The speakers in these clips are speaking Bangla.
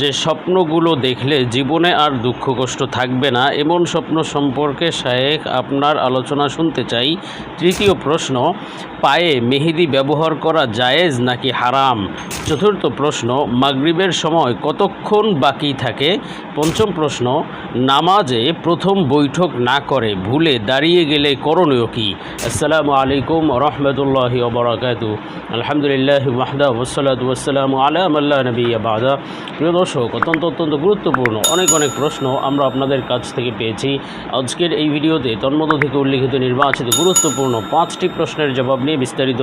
যে স্বপ্নগুলো দেখলে জীবনে আর দুঃখ কষ্ট থাকবে না, এমন স্বপ্ন সম্পর্কে শায়েখ আপনার আলোচনা শুনতে চাই। তৃতীয় প্রশ্ন, পায়ে মেহেদি ব্যবহার করা জায়েজ নাকি হারাম? চতুর্থ প্রশ্ন, মাগরিবের সময় কতক্ষণ বাকি থাকে? পঞ্চম প্রশ্ন, নামাজে প্রথম বৈঠক না করে ভুলে দাঁড়িয়ে গেলে করণীয় কী? আসসালামু আলাইকুম রহমতুল্লাহি ওবরাকাতু আলহামদুলিল্লাহ মাহদা ওসালাত ওসালাম আলাম আল্লাহ নবী বাদা। প্রিয় দর্শক, অত্যন্ত অত্যন্ত গুরুত্বপূর্ণ অনেক অনেক প্রশ্ন আমরা আপনাদের কাছ থেকে পেয়েছি। আজকের এই ভিডিওতে তন্মধ্য থেকে উল্লিখিত নির্বাচিত গুরুত্বপূর্ণ পাঁচটি প্রশ্নের জবাব নিয়ে বিস্তারিত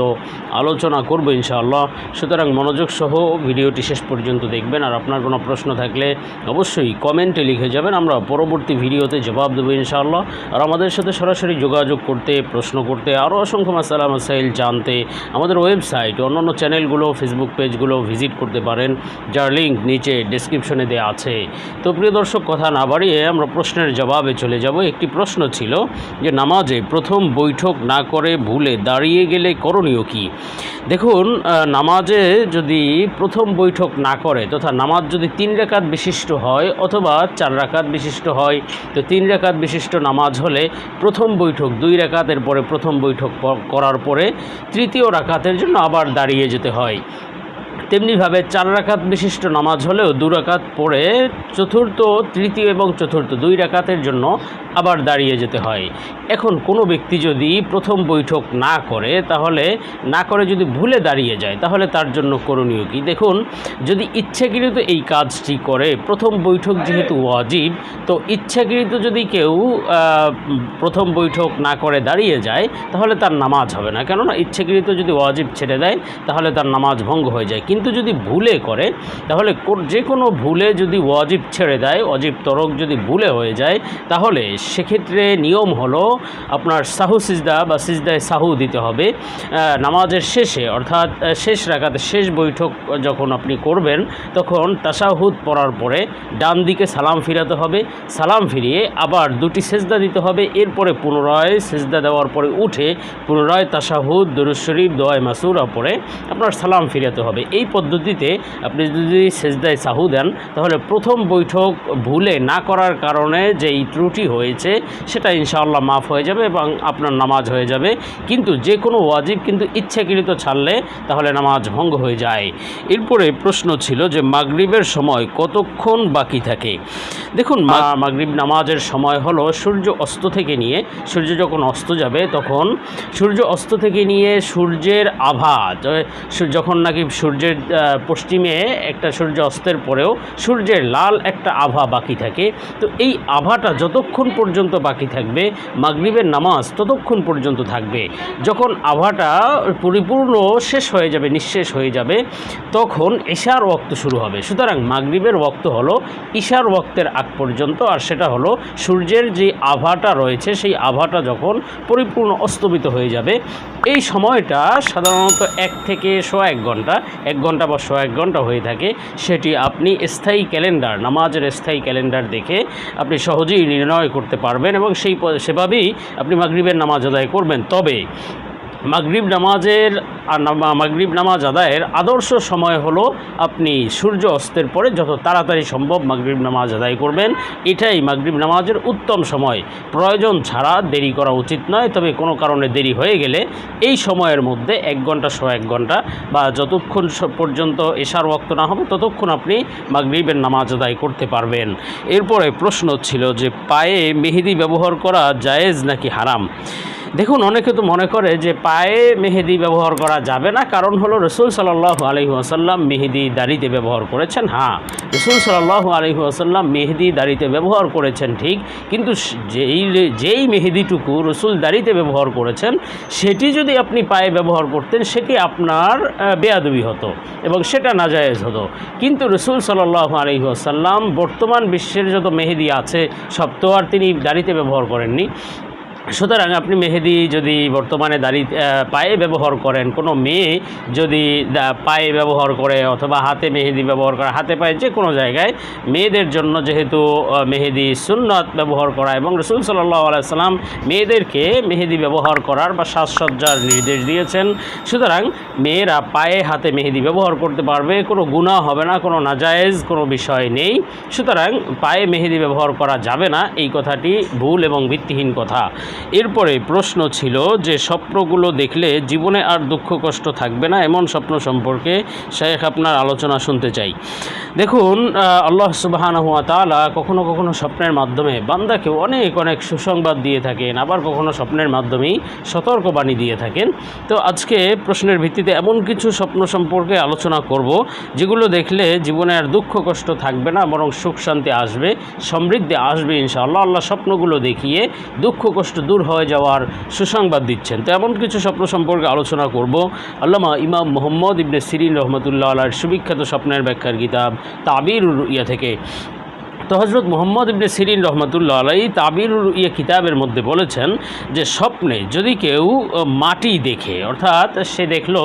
আলোচনা করব ইনশাআল্লাহ। সুতরাং মনোযোগ সহ ভিডিওটি শেষ পর্যন্ত দেখবেন। আর আপনার কোনো প্রশ্ন থাকলে অবশ্যই কমেন্টে লিখে যাবেন। আমরা পরবর্তী ভিডিওতে জবাব দেবো ইনশাআল্লাহ। আর আমাদের সাথে সরাসরি যোগাযোগ করতে, প্রশ্ন করতে আরও অসংখ্য মাসালা, মাসাইল জানতে আমাদের ওয়েবসাইট, অন্যান্য চ্যানেলগুলো, ফেসবুক পেজগুলো ভিজিট করতে পারেন। যার লিঙ্ক নিচে ডেসক্রিপশনে দেওয়া আছে। তো প্রিয় দর্শক, কথা না বাড়িয়ে আমরা প্রশ্নের জবাবে চলে যাব। একটি প্রশ্ন ছিল যে নামাজে প্রথম বৈঠক না করে ভুলে দাঁড়িয়ে গেলে করণীয় কী? দেখুন নামাজে যদি প্রথম বৈঠক না করে, তথা নামাজ যদি তিন রেখাত বিশিষ্ট হয় অথবা চার রাকাত বিশিষ্ট হয়, তো তিন রেখাত বিশিষ্ট নামাজ হলে প্রথম বৈঠক দুই রেখাতের পরে প্রথম বৈঠক করার পরে তৃতীয় রাকাতের জন্য আবার দাঁড়িয়ে যেতে হয়। তেমনিভাবে চার রাকাত বিশিষ্ট নামাজ হলেও দু রাকাত পড়ে চতুর্থ, তৃতীয় এবং চতুর্থ দুই রাকাতের জন্য আবার দাঁড়িয়ে যেতে হয়। এখন কোনো ব্যক্তি যদি প্রথম বৈঠক না করে, তাহলে না করে যদি ভুলে দাঁড়িয়ে যায়, তাহলে তার জন্য করণীয় কি? দেখুন, যদি ইচ্ছাকৃত এই কাজটি করে, প্রথম বৈঠক যেহেতু ওয়াজিব, তো ইচ্ছাকৃত যদি কেউ প্রথম বৈঠক না করে দাঁড়িয়ে যায়, তাহলে তার নামাজ হবে না। কেননা ইচ্ছাকৃত যদি ওয়াজিব ছেড়ে দেয়, তাহলে তার নামাজ ভঙ্গ হয়ে যায়। কিন্তু যদি ভুলে করে তাহলে যে কোনো ভুলে যদি ওয়াজিব ছেড়ে দেয় অজিব তরক যদি ভুলে হয়ে যায়, তাহলে সেক্ষেত্রে নিয়ম হলো আপনার সাহু সিজদা বা সিজদায় সাহু দিতে হবে। নামাজের শেষে, অর্থাৎ শেষ রাখাতে শেষ বৈঠক যখন আপনি করবেন, তখন তাসাহুদ পড়ার পরে ডান দিকে সালাম ফিরাতে হবে। সালাম ফিরিয়ে আবার দুটি সেজদা দিতে হবে। এরপরে পুনরায় সেজদা দেওয়ার পরে উঠে পুনরায় তাসাহুদ দরুদ শরীফ, দোয়ায় মাসুরা পরে আপনার সালাম ফিরাতে হবে। এই পদ্ধতিতে আপনি যদি সেজদায় সাহু দেন, তাহলে প্রথম বৈঠক ভুলে না করার কারণে যেই ত্রুটি হয়েছে, সেটা ইনশাআল্লাহ মাফ হয়ে যাবে এবং আপনার নামাজ হয়ে যাবে। কিন্তু যে কোনো ওয়াজিব কিন্তু ইচ্ছাকৃত ছাড়লে, তাহলে নামাজ ভঙ্গ হয়ে যায়। এরপরে প্রশ্ন ছিল যে মাগরিবের সময় কতক্ষণ বাকি থাকে? দেখুন মাগরিব নামাজের সময় হলো সূর্য অস্ত থেকে নিয়ে, সূর্য যখন অস্ত যাবে তখন সূর্য অস্ত থেকে নিয়ে সূর্যের আভা যখন নাকি সূর্যের পশ্চিমে একটা সূর্য অস্তের পরেও সূর্যের লাল একটা আভা বাকি থাকে। তো এই আভাটা যতক্ষণ পর্যন্ত বাকি থাকবে, মাগরিবের নামাজ ততক্ষণ পর্যন্ত থাকবে। যখন আভাটা পরিপূর্ণ শেষ হয়ে যাবে, নিঃশেষ হয়ে যাবে, তখন ঈশার ওক্ত শুরু হবে। সুতরাং মাগরিবের ওক্ত হলো ঈশার ওক্তের আগ পর্যন্ত, আর সেটা হলো সূর্যের যে আভাটা রয়েছে, সেই আভাটা যখন পরিপূর্ণ অস্তমিত হয়ে যাবে, এই সময়টা সাধারণত এক থেকে শো এক ঘণ্টা এক ঘণ্টা বা শো এক ঘণ্টা হয়ে থাকে, সেটি আপনি স্থায়ী ক্যালেন্ডার, নামাজের স্থায়ী ক্যালেন্ডার দেখে আপনি সহজেই নির্ণয় করতে পারবেন এবং সেই সেভাবেই আপনি মাগরীবের নামাজ আদায় করবেন। তবে মাগরীব নামাজের আর মাগরিব নামাজ আদায়ের আদর্শ সময় হলো আপনি সূর্য অস্তের পরে যত তাড়াতাড়ি সম্ভব মাগরিব নামাজ আদায় করবেন। এটাই মাগরিব নামাজের উত্তম সময়। প্রয়োজন ছাড়া দেরি করা উচিত নয়, তবে কোনো কারণে দেরি হয়ে গেলে এই সময়ের মধ্যে এক ঘণ্টা শো এক ঘণ্টা বা যতক্ষণ পর্যন্ত এশার ওক্ত না হবে ততক্ষণ আপনি মাগরিবের নামাজ আদায় করতে পারবেন। এরপরে প্রশ্ন ছিল যে পায়ে মেহেদি ব্যবহার করা জায়েজ নাকি হারাম? দেখুন, অনেকে তো মনে করে যে পায়ে মেহেদি ব্যবহার করা যাবে না, কারণ হলো রসুল সাল্লাহ আলহি আসাল্লাম মেহেদি দাড়িতে ব্যবহার করেছেন। হ্যাঁ রসুল সাল্লাহ আলহি আসাল্লাম মেহেদি দাড়িতে ব্যবহার করেছেন, ঠিক, কিন্তু যেই যেই মেহেদিটুকু রসুল দাড়িতে ব্যবহার করেছেন, সেটি যদি আপনি পায়ে ব্যবহার করতেন, সেটি আপনার বেয়াদবি হতো এবং সেটা নাজায়েজ হতো। কিন্তু রসুল সাল্লাহ আলহি আসাল্লাম বর্তমান বিশ্বের যত মেহেদি আছে, সব তো আর তিনি দাড়িতে ব্যবহার করেননি। সুতরাং আপনি মেহেদি যদি বর্তমানে দাড়ি পায়ে ব্যবহার করেন, কোনো মেয়ে যদি পায়ে ব্যবহার করে অথবা হাতে মেহেদি ব্যবহার করে, হাতে পায়ে যে কোনো জায়গায়, মেয়েদের জন্য যেহেতু মেহেদি সুন্নত ব্যবহার করা এবং রসুল সাল্লাহ আলাইসাল্লাম মেয়েদেরকে মেহেদি ব্যবহার করার বা সাজসজ্জার নির্দেশ দিয়েছেন। সুতরাং মেয়েরা পায়ে হাতে মেহেদি ব্যবহার করতে পারবে, কোনো গুণা হবে না, কোনো নাজায়েজ, কোনো বিষয় নেই। সুতরাং পায়ে মেহেদি ব্যবহার করা যাবে না, এই কথাটি ভুল এবং ভিত্তিহীন কথা। এরপরে প্রশ্ন ছিল যে স্বপ্নগুলো দেখলে জীবনে আর দুঃখ কষ্ট থাকবে না, এমন স্বপ্ন সম্পর্কে শেখ আপনার আলোচনা শুনতে চাই। দেখুন আল্লাহ সুবাহান হুয়া তালা কখনো কখনো স্বপ্নের মাধ্যমে বান্দাকে অনেক অনেক সুসংবাদ দিয়ে থাকেন, আবার কখনো স্বপ্নের মাধ্যমেই সতর্কবাণী দিয়ে থাকেন। তো আজকে প্রশ্নের ভিত্তিতে এমন কিছু স্বপ্ন সম্পর্কে আলোচনা করব, যেগুলো দেখলে জীবনে আর দুঃখ কষ্ট থাকবে না, বরং সুখ শান্তি আসবে, সমৃদ্ধি আসবে ইনশাআল্লাহ। আল্লাহ স্বপ্নগুলো দেখিয়ে দুঃখ, কষ্ট দূর হয়ে যাওয়ার সুসংবাদ দিচ্ছেন। তো এমন কিছু স্বপ্ন সম্পর্কে আলোচনা করব। আল্লামা ইমাম মোহাম্মদ ইবনে সিরিন রহমতুল্লাহ আলার সুবিখ্যাত স্বপ্নের ব্যাখ্যার কিতাব তাবির ইয়া থেকে। তো হজরত মোহাম্মদ ইবনে সিরিন রহমতুল্লাহ আলাই তাবির ইয়ে কিতাবের মধ্যে বলেছেন যে স্বপ্নে যদি কেউ মাটি দেখে, অর্থাৎ সে দেখল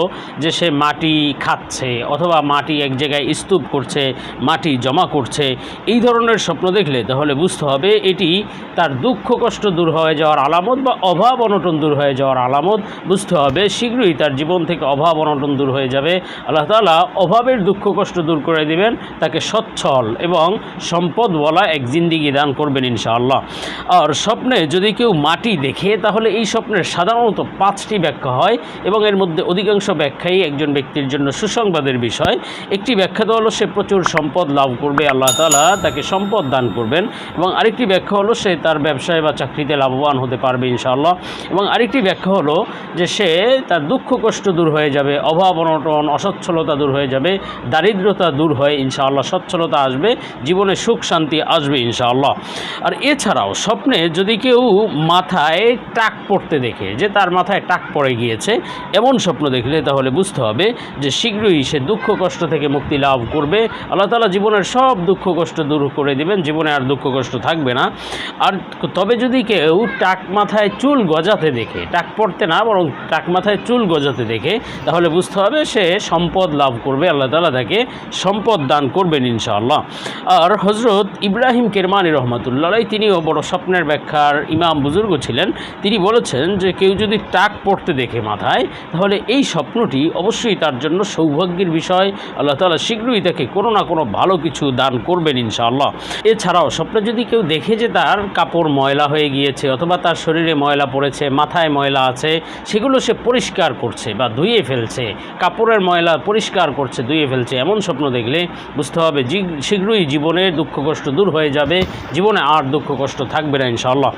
যে সে মাটি খাচ্ছে অথবা মাটি এক জায়গায় স্তূপ করছে, মাটি জমা করছে, এই ধরনের স্বপ্ন দেখলে তাহলে বুঝতে হবে এটি তার দুঃখ কষ্ট দূর হয়ে যাওয়ার আলামত বা অভাব অনটন দূর হয়ে যাওয়ার আলামত। বুঝতে হবে, শীঘ্রই তার জীবন থেকে অভাব অনটন দূর হয়ে যাবে। আল্লাহ তাআলা অভাবের দুঃখ কষ্ট দূর করে দিবেন, তাকে সচ্ছল এবং সম্পদওয়ালা এক জিন্দিগি দান করবেন ইনশাআল্লাহ। আর স্বপ্নে যদি কেউ মাটি দেখে, তাহলে এই স্বপ্নের সাধারণত পাঁচটি ব্যাখ্যা হয় এবং এর মধ্যে অধিকাংশ ব্যাখ্যাই একজন ব্যক্তির জন্য সুসংবাদের বিষয়। একটি ব্যাখ্যা তো হলো, সে প্রচুর সম্পদ লাভ করবে, আল্লাহ তাআলা তাকে সম্পদ দান করবেন। এবং আরেকটি ব্যাখ্যা হলো, সে তার ব্যবসায় বা চাকরিতে লাভবান হতে পারবে ইনশাআল্লাহ। এবং আরেকটি ব্যাখ্যা হলো যে সে তার দুঃখ কষ্ট দূর হয়ে যাবে, অভাব অনটন, অসচ্ছলতা দূর হয়ে যাবে, দারিদ্রতা দূর হয়ে ইনশাআল্লাহ, সচ্ছলতা আসবে, জীবনে সুখ শান্তি আসবে ইনশাআল্লাহ। আর এছাড়াও স্বপ্নে যদি কেউ মাথায় টাক পড়তে দেখে, যে তার মাথায় টাক পড়ে গিয়েছে, এমন স্বপ্ন দেখলে তাহলে বুঝতে হবে যে শীঘ্রই সে দুঃখ কষ্ট থেকে মুক্তি লাভ করবে। আল্লাহ তালা জীবনের সব দুঃখ কষ্ট দূর করে দিবেন, জীবনে আর দুঃখ কষ্ট থাকবে না। আর তবে যদি কেউ টাক মাথায় চুল গজাতে দেখে, টাক পড়তে না, বরং টাক মাথায় চুল গজাতে দেখে, তাহলে বুঝতে হবে সে সম্পদ লাভ করবে, আল্লাহ তালা তাকে সম্পদ দান করবেন ইনশাআল্লাহ। আর হজরত ইব্রাহিম কেরমানি রহমতুল্লাহ তিনিও বড় স্বপ্নের ব্যাখ্যার ইমাম বুজুর্গ ছিলেন। তিনি বলেছেন যে কেউ যদি টাক পড়তে দেখে মাথায়, তাহলে এই স্বপ্নটি অবশ্যই তার জন্য সৌভাগ্যের বিষয়। আল্লাহ তালা শীঘ্রই তাকে কোনো না কোনো ভালো কিছু দান করবেন ইনশাআল্লাহ। এছাড়াও স্বপ্নে যদি কেউ দেখে যে তার কাপড় ময়লা হয়ে গিয়েছে অথবা তার শরীরে ময়লা পড়েছে, মাথায় ময়লা আছে, সেগুলো সে পরিষ্কার করছে বা ধুয়ে ফেলছে, কাপড়ের ময়লা পরিষ্কার করছে, ধুয়ে ফেলছে, এমন স্বপ্ন দেখলে বুঝতে হবে শীঘ্রই জীবনের দুঃখ কষ্ট দূর হয়ে যাবে। জীবনে আর দুঃখ কষ্ট থাকবে না ইনশাআল্লাহ।